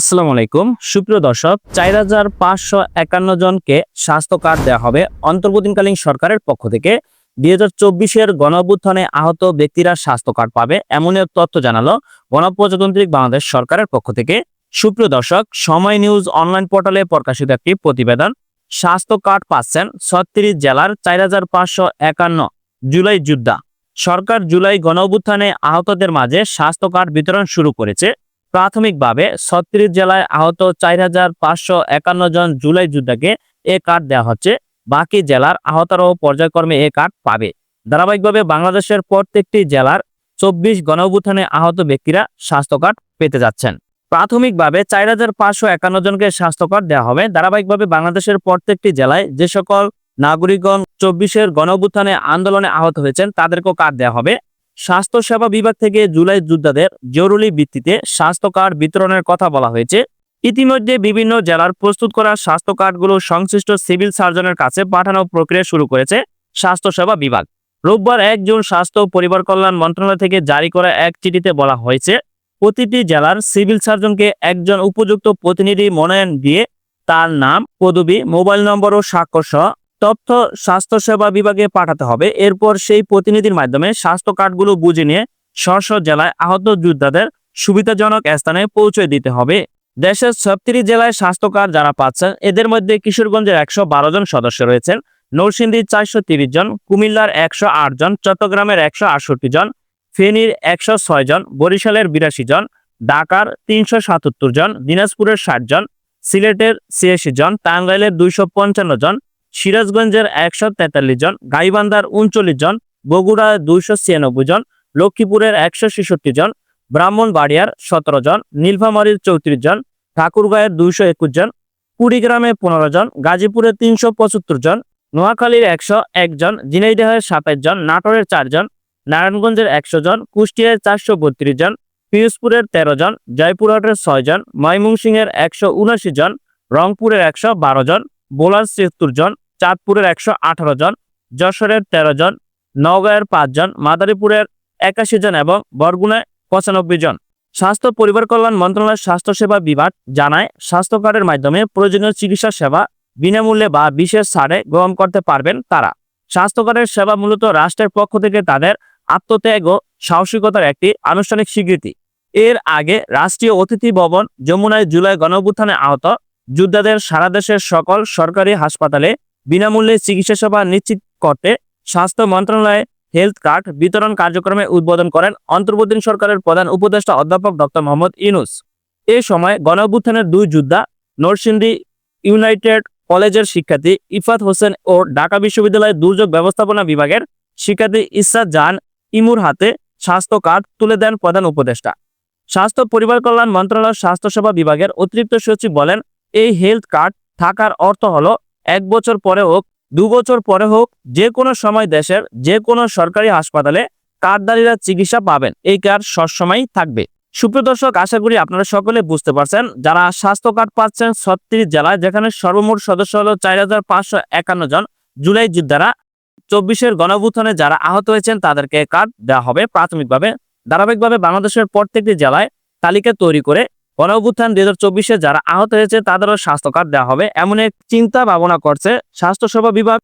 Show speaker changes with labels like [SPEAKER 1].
[SPEAKER 1] আসসালামু আলাইকুম। সুপ্রিয় দর্শক, চার হাজার পাঁচশো একান্ন জনকে স্বাস্থ্য কার্ড দেওয়া হবে অন্তর্বর্তীকালীন সরকারের পক্ষ থেকে। দুই হাজার চব্বিশের গণঅভ্যুত্থানে আহত ব্যক্তিরা স্বাস্থ্য কার্ড পাবে এমন এক তথ্য জানালো গণপ্রজাতান্ত্রিক বাংলাদেশ সরকারের পক্ষ থেকে। সুপ্রিয় দর্শক, সময় নিউজ অনলাইন পোর্টালে প্রকাশিত একটি প্রতিবেদন, স্বাস্থ্য কার্ড পাচ্ছেন ছত্রিশ জেলার চার হাজার পাঁচশো একান্ন জুলাই যোদ্ধা। সরকার জুলাই গণঅভ্যুত্থানে আহতদের মাঝে স্বাস্থ্য কার্ড বিতরণ শুরু করেছে। প্রাথমিকভাবে ছত্রিশ জেলায় আহত চার হাজার পাঁচশো একান্ন জন জুলাই যোদ্ধাকে এ কার্ড দেওয়া হচ্ছে। বাকি জেলার আহতরাও পর্যায়ক্রমে এ কার্ড পাবে। ধারাবাহিকভাবে বাংলাদেশের প্রত্যেকটি জেলার চব্বিশ গণঅভ্যুত্থানে আহত ব্যক্তিরা স্বাস্থ্য কার্ড পেতে যাচ্ছেন। প্রাথমিকভাবে চার হাজার পাঁচশো একান্ন জনকে স্বাস্থ্য কার্ড দেওয়া হবে। ধারাবাহিকভাবে বাংলাদেশের প্রত্যেকটি জেলায় যে সকল নাগরিকগণ চব্বিশের গণঅভ্যুত্থানে আন্দোলনে আহত হয়েছেন, তাদেরকেও কার্ড দেওয়া হবে। স্বাস্থ্য সেবা বিভাগ থেকে জুলাই যোদ্ধাদের জরুরি ভিত্তিতে স্বাস্থ্য কার্ড বিতরণের কথা বলা হয়েছে। ইতিমধ্যে বিভিন্ন জেলার প্রস্তুত করা স্বাস্থ্য কার্ডগুলো সংশ্লিষ্ট সিভিল সার্জনের কাছে পাঠানোর প্রক্রিয়া শুরু করেছে স্বাস্থ্য সেবা বিভাগ। রোববার এক জুন স্বাস্থ্য পরিবার কল্যাণ মন্ত্রণালয় থেকে জারি করা এক চিঠিতে বলা হয়েছে, প্রতিটি জেলার সিভিল সার্জনকে একজন উপযুক্ত প্রতিনিধি মনোনয়ন দিয়ে তার নাম, পদবি, মোবাইল নম্বর ও স্বাক্ষর সহ তথ্য স্বাস্থ্যসেবা বিভাগে পাঠাতে হবে। এরপর সেই প্রতিনিধির মাধ্যমে স্বাস্থ্য কার্ডগুলো বুঝে নিয়ে স্ব জেলায় আহত যোদ্ধাদের সুবিধাজনক স্থানে পৌঁছে দিতে হবে। দেশের ছত্রিশ জেলায় স্বাস্থ্য কার্ড যারা পাচ্ছেন, এদের মধ্যে কিশোরগঞ্জের একশো বারো জন সদস্য রয়েছেন নরসিংদীর চারশো তিরিশ জন, কুমিল্লার একশো আট জন, চট্টগ্রামের একশো আটষট্টি জন, ফেনীর একশো ছয় জন, বরিশালের বিরাশি জন, ঢাকার তিনশো সাতাত্তর জন, দিনাজপুরের ষাট জন, সিলেটের ছিয়াশি জন, টাঙ্গাইলের দুইশো পঞ্চান্ন জন সিরাজগঞ্জের একশো তেতাল্লিশ জন, গাইবান্ধার উনচল্লিশ জন, বগুড়ার দুইশো ছিয়ানব্বই জন, লক্ষ্মীপুরের একশো ছেষট্টি জন, ব্রাহ্মণবাড়িয়ার সতেরো জন, নীলফামারীর চৌত্রিশ জন, ঠাকুরগাঁয়ের দুইশো একুশ জন, কুড়িগ্রামে পনেরো জন, গাজীপুরের তিনশো পঁচাত্তর জন, নোয়াখালীর একশো এক জন, ঝিনাইদহের সাতাশ জন, নাটোরের চারজন নারায়ণগঞ্জের একশো জন, কুষ্টিয়ার চারশো বত্রিশ জন, পিরোজপুরের তেরো জন, জয়পুরহাটের ছয় জন, ময়মনসিংহের একশো উনাশি জন, রংপুরের একশো বারো জন, বোলার ছিয়াত্তর জন চাঁদপুরের একশো আঠারো জন, যশোরের তেরো জন, নওগাঁয়ের পাঁচজন মাদারীপুরের একাশি জন এবং বরগুনায় পঁচানব্বই জন। স্বাস্থ্য পরিবার কল্যাণ মন্ত্রণালয়ের স্বাস্থ্যসেবা বিভাগ জানায়, স্বাস্থ্য কার্ডের মাধ্যমে প্রয়োজনীয় চিকিৎসা সেবা বিনামূল্যে বা বিশেষ ছাড়ে গ্রহণ করতে পারবেন তারা। স্বাস্থ্য কার্ডের সেবা মূলত রাষ্ট্রের পক্ষ থেকে তাদের আত্মত্যাগ ও সাহসিকতার একটি আনুষ্ঠানিক স্বীকৃতি। এর আগে রাষ্ট্রীয় অতিথি ভবন যমুনায় জুলাই গণঅভ্যুত্থানে আহত যোদ্ধাদের সারা দেশের সকল সরকারি হাসপাতালে বিনামূল্যে চিকিৎসা সেবা নিশ্চিত করতে স্বাস্থ্য মন্ত্রণালয়ে হেলথ কার্ড বিতরণ কার্যক্রমে উদ্বোধন করেন অন্তর্বর্তী সরকারের প্রধান উপদেষ্টা অধ্যাপক ডক্টর মোহাম্মদ ইউনুস। এ সময় গণঅভ্যুত্থানের দুই যোদ্ধা নরসিংদী ইউনাইটেড কলেজের শিক্ষার্থী ইফাত হোসেন ও ঢাকা বিশ্ববিদ্যালয়ের দুর্যোগ ব্যবস্থাপনা বিভাগের শিক্ষার্থী ইসা জান ইমুর হাতে স্বাস্থ্য কার্ড তুলে দেন প্রধান উপদেষ্টা। স্বাস্থ্য পরিবার কল্যাণ মন্ত্রণালয়ের স্বাস্থ্যসেবা বিভাগের অতিরিক্ত সচিব বলেন, এই হেলথ কার্ড থাকার অর্থ হলো এক বছর পরে হোক, দু বছর পরে হোক, যে কোনো সময় দেশের যে কোনো সরকারি হাসপাতালে কার্ডধারীরা চিকিৎসা পাবেন। এই কার্ড সবসময় থাকবে। সুপ্রিয় দর্শক, আশা করি আপনারা সকলে বুঝতে পারছেন, যারা স্বাস্থ্য কার্ড পাচ্ছেন ছত্রিশ জেলায়, যেখানে সর্বমোট সদস্য হলো চার হাজার পাঁচশো একান্ন জন, জুলাই যোদ্ধারা চব্বিশের গণভূথনে যারা আহত হয়েছেন, তাদেরকে কার্ড দেওয়া হবে প্রাথমিকভাবে। ধারাবাহিকভাবে বাংলাদেশের প্রত্যেকটি জেলায় তালিকা তৈরি করে গণঅভ্যুত্থান দুই হাজার চব্বিশে যারা আহত হয়েছে, তাদেরও স্বাস্থ্য কার্ড দেওয়া হবে। এমন এক চিন্তা ভাবনা করছে স্বাস্থ্যসেবা বিভাগ